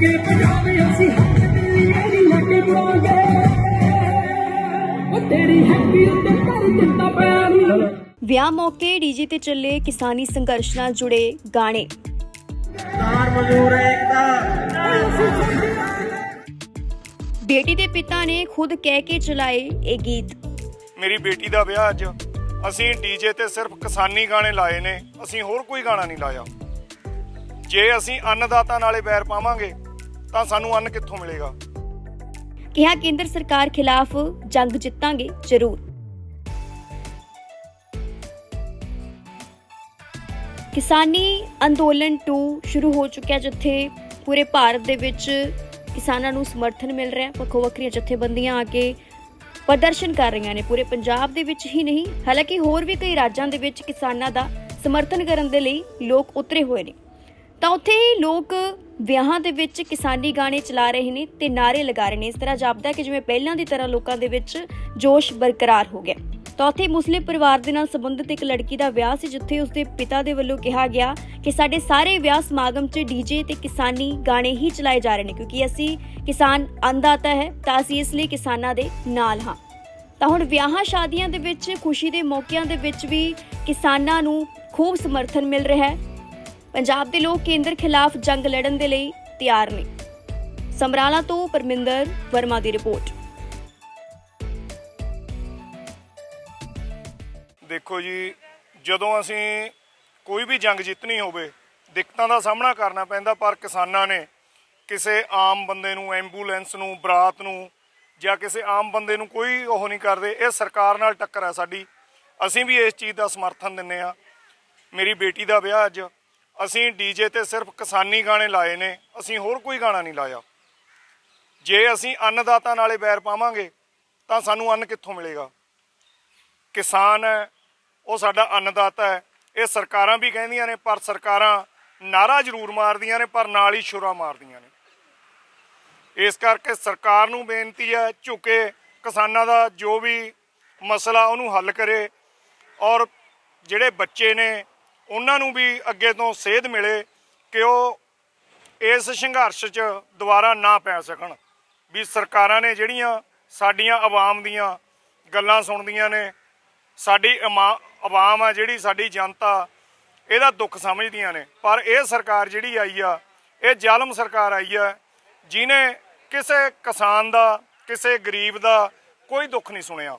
ਲਾਂਗੇ ਪੰਜਾਬ ਅਸੀਂ ਹੱਕ ਦਿੱਲੀ ਇਹਦੀ ਲੱਗੇ ਬੁਲਾਂਗੇ ਉਹ ਤੇਰੀ ਹੈਪੀ ਉੱਤੇ ਕਰ ਦਿੱਤਾ ਪੈਰ ਵਿਆਹ ਮੌਕੇ ਡੀਜੇ ਤੇ ਚੱਲੇ ਕਿਸਾਨੀ ਸੰਘਰਸ਼ ਨਾਲ ਜੁੜੇ ਗਾਣੇ। ਕਿਸਾਨ ਮਜ਼ਦੂਰ ਏਕਤਾ ਬੇਟੀ ਦੇ ਪਿਤਾ ਨੇ ਖੁਦ ਕਹਿ ਕੇ ਚਲਾਏ ਇਹ ਗੀਤ। ਮੇਰੀ ਬੇਟੀ ਦਾ ਵਿਆਹ ਅੱਜ। ਅਸੀਂ ਡੀਜੇ ਤੇ ਸਿਰਫ ਕਿਸਾਨੀ ਗਾਣੇ ਲਾਏ ਨੇ। ਅਸੀਂ ਹੋਰ ਕੋਈ ਗਾਣਾ ਨਹੀਂ ਲਾਇਆ। ਜੇ ਅਸੀਂ ਅੰਨਦਾਤਾ ਨਾਲੇ ਬੈਰ ਪਾਵਾਂਗੇ ਤਾਂ ਸਾਨੂੰ ਅੰਨ ਕਿੱਥੋਂ ਮਿਲੇਗਾ? ਕਿਹਾ ਕੇਂਦਰ ਸਰਕਾਰ ਖਿਲਾਫ ਜੰਗ ਜਿੱਤਾਂਗੇ, ਜ਼ਰੂਰ। ਕਿਸਾਨੀ ਅੰਦੋਲਨ 2 ਸ਼ੁਰੂ ਹੋ ਚੁੱਕਿਆ ਜਿੱਥੇ ਪੂਰੇ ਭਾਰਤ ਦੇ ਵਿੱਚ ਕਿਸਾਨਾਂ ਨੂੰ ਸਮਰਥਨ ਮਿਲ ਰਿਹਾ ਹੈ। ਵੱਖੋ ਵੱਖਰੀਆਂ ਜਥੇਬੰਦੀਆਂ ਆ ਕੇ ਪ੍ਰਦਰਸ਼ਨ ਕਰ ਰਹੀਆਂ ਨੇ। ਪੂਰੇ ਪੰਜਾਬ ਦੇ ਵਿੱਚ ਹੀ ਨਹੀਂ, ਹਾਲਾਂਕਿ ਹੋਰ ਵੀ ਕਈ ਰਾਜਾਂ ਦੇ ਵਿੱਚ ਕਿਸਾਨਾਂ ਦਾ ਸਮਰਥਨ ਕਰਨ ਦੇ ਲਈ ਲੋਕ ਉਤਰੇ ਹੋਏ ਨੇ। ਤਾਂ ਉੱਥੇ ਹੀ ਲੋਕ ਵਿਆਹਾਂ ਦੇ ਵਿੱਚ ਕਿਸਾਨੀ ਗਾਣੇ ਚਲਾ ਰਹੇ ਨੇ ਤੇ ਨਾਰੇ ਲਗਾ ਰਹੇ ਨੇ। ਇਸ ਤਰ੍ਹਾਂ ਜਾਪਦਾ ਕਿ ਜਿਵੇਂ ਪਹਿਲਾਂ ਦੀ ਤਰ੍ਹਾਂ ਲੋਕਾਂ ਦੇ ਵਿੱਚ ਜੋਸ਼ ਬਰਕਰਾਰ ਹੋ ਗਿਆ। ਤਾਂ ਉੱਥੇ ਮੁਸਲਿਮ ਪਰਿਵਾਰ ਦੇ ਨਾਲ ਸੰਬੰਧਿਤ ਇੱਕ ਲੜਕੀ ਦਾ ਵਿਆਹ ਸੀ, ਜਿੱਥੇ ਉਸਦੇ ਪਿਤਾ ਦੇ ਵੱਲੋਂ ਕਿਹਾ ਗਿਆ ਕਿ ਸਾਡੇ ਸਾਰੇ ਵਿਆਹ ਸਮਾਗਮ 'ਚ ਡੀਜੇ ਤੇ ਕਿਸਾਨੀ ਗਾਣੇ ਹੀ ਚਲਾਏ ਜਾ ਰਹੇ ਨੇ, ਕਿਉਂਕਿ ਅਸੀਂ ਕਿਸਾਨ ਅੰਦਾਤਾ ਹੈ, ਤਾਂ ਅਸੀਂ ਇਸ ਲਈ ਕਿਸਾਨਾਂ ਦੇ ਨਾਲ ਹਾਂ। ਤਾਂ ਹੁਣ ਵਿਆਹਾਂ ਸ਼ਾਦੀਆਂ ਦੇ ਵਿੱਚ, ਖੁਸ਼ੀ ਦੇ ਮੌਕਿਆਂ ਦੇ ਵਿੱਚ ਵੀ ਕਿਸਾਨਾਂ ਨੂੰ ਖੂਬ ਸਮਰਥਨ ਮਿਲ ਰਿਹਾ ਹੈ। ਪੰਜਾਬ ਦੇ ਲੋਕ ਕੇਂਦਰ ਖਿਲਾਫ ਜੰਗ ਲੜਨ ਦੇ ਲਈ ਤਿਆਰ ਨੇ। ਸਮਰਾਲਾ ਤੋਂ ਪਰਮਿੰਦਰ ਵਰਮਾ ਦੀ ਰਿਪੋਰਟ। ਦੇਖੋ ਜੀ, ਜਦੋਂ ਅਸੀਂ ਕੋਈ ਵੀ ਜੰਗ ਜਿੱਤਣੀ ਹੋਵੇ, ਦਿੱਕਤਾਂ ਦਾ ਸਾਹਮਣਾ ਕਰਨਾ ਪੈਂਦਾ, ਪਰ ਕਿਸਾਨਾਂ ਨੇ ਕਿਸੇ ਆਮ ਬੰਦੇ ਨੂੰ, ਐਂਬੂਲੈਂਸ ਨੂੰ, ਬਰਾਤ ਨੂੰ ਜਾਂ ਕਿਸੇ ਆਮ ਬੰਦੇ ਨੂੰ ਕੋਈ ਉਹ ਨਹੀਂ ਕਰਦੇ। ਇਹ ਸਰਕਾਰ ਨਾਲ ਟੱਕਰ ਹੈ ਸਾਡੀ। ਅਸੀਂ ਵੀ ਇਸ ਚੀਜ਼ ਦਾ ਸਮਰਥਨ ਦਿੰਨੇ ਆ ਮੇਰੀ ਬੇਟੀ ਦਾ ਵਿਆਹ ਅੱਜ। ਅਸੀਂ ਡੀਜੇ ਤੇ ਸਿਰਫ ਕਿਸਾਨੀ ਗਾਣੇ ਲਾਏ ਨੇ, ਅਸੀਂ ਹੋਰ ਕੋਈ ਗਾਣਾ ਨਹੀਂ ਲਾਇਆ। ਜੇ ਅਸੀਂ ਅੰਨਦਾਤਾ ਨਾਲੇ ਬੈਰ ਪਾਵਾਂਗੇ, ਤਾਂ ਸਾਨੂੰ ਅੰਨ ਕਿੱਥੋਂ ਮਿਲੇਗਾ? ਕਿਸਾਨ ਹੈ, ਉਹ ਸਾਡਾ ਅੰਨਦਾਤਾ ਹੈ। ਇਹ ਸਰਕਾਰਾਂ ਵੀ ਕਹਿੰਦੀਆਂ ਨੇ, ਪਰ ਸਰਕਾਰਾਂ ਨਾਰਾ ਜ਼ਰੂਰ ਮਾਰਦੀਆਂ ਨੇ, ਪਰ ਨਾਲ ਹੀ ਛੁਰਾ ਮਾਰਦੀਆਂ ਨੇ। ਇਸ ਕਰਕੇ ਸਰਕਾਰ ਨੂੰ ਬੇਨਤੀ ਹੈ, ਝੁਕੇ ਕਿਸਾਨਾਂ ਦਾ ਜੋ ਵੀ ਮਸਲਾ ਉਹਨੂੰ ਹੱਲ ਕਰੇ ਔਰ ਜਿਹੜੇ ਬੱਚੇ ਨੇ ਉਹਨਾਂ ਨੂੰ ਵੀ ਅੱਗੇ ਤੋਂ ਸੇਧ ਮਿਲੇ ਕਿ ਉਹ ਇਸ ਸੰਘਰਸ਼ 'ਚ ਦੁਬਾਰਾ ਨਾ ਪੈ ਸਕਣ। ਵੀ ਸਰਕਾਰਾਂ ਨੇ ਜਿਹੜੀਆਂ ਸਾਡੀਆਂ ਆਵਾਮ ਦੀਆਂ ਗੱਲਾਂ ਸੁਣਦੀਆਂ ਨੇ, ਸਾਡੀ ਅਮਾ- ਆਵਾਮ ਆ ਜਿਹੜੀ ਸਾਡੀ ਜਨਤਾ, ਇਹਦਾ ਦੁੱਖ ਸਮਝਦੀਆਂ ਨੇ। ਪਰ ਇਹ ਸਰਕਾਰ ਜਿਹੜੀ ਆਈ ਆ, ਇਹ ਜ਼ਾਲਮ ਸਰਕਾਰ ਆਈ ਆ ਜਿਨੇ ਕਿਸੇ ਕਿਸਾਨ ਦਾ, ਕਿਸੇ ਗਰੀਬ ਦਾ ਕੋਈ ਦੁੱਖ ਨਹੀਂ ਸੁਣਿਆ।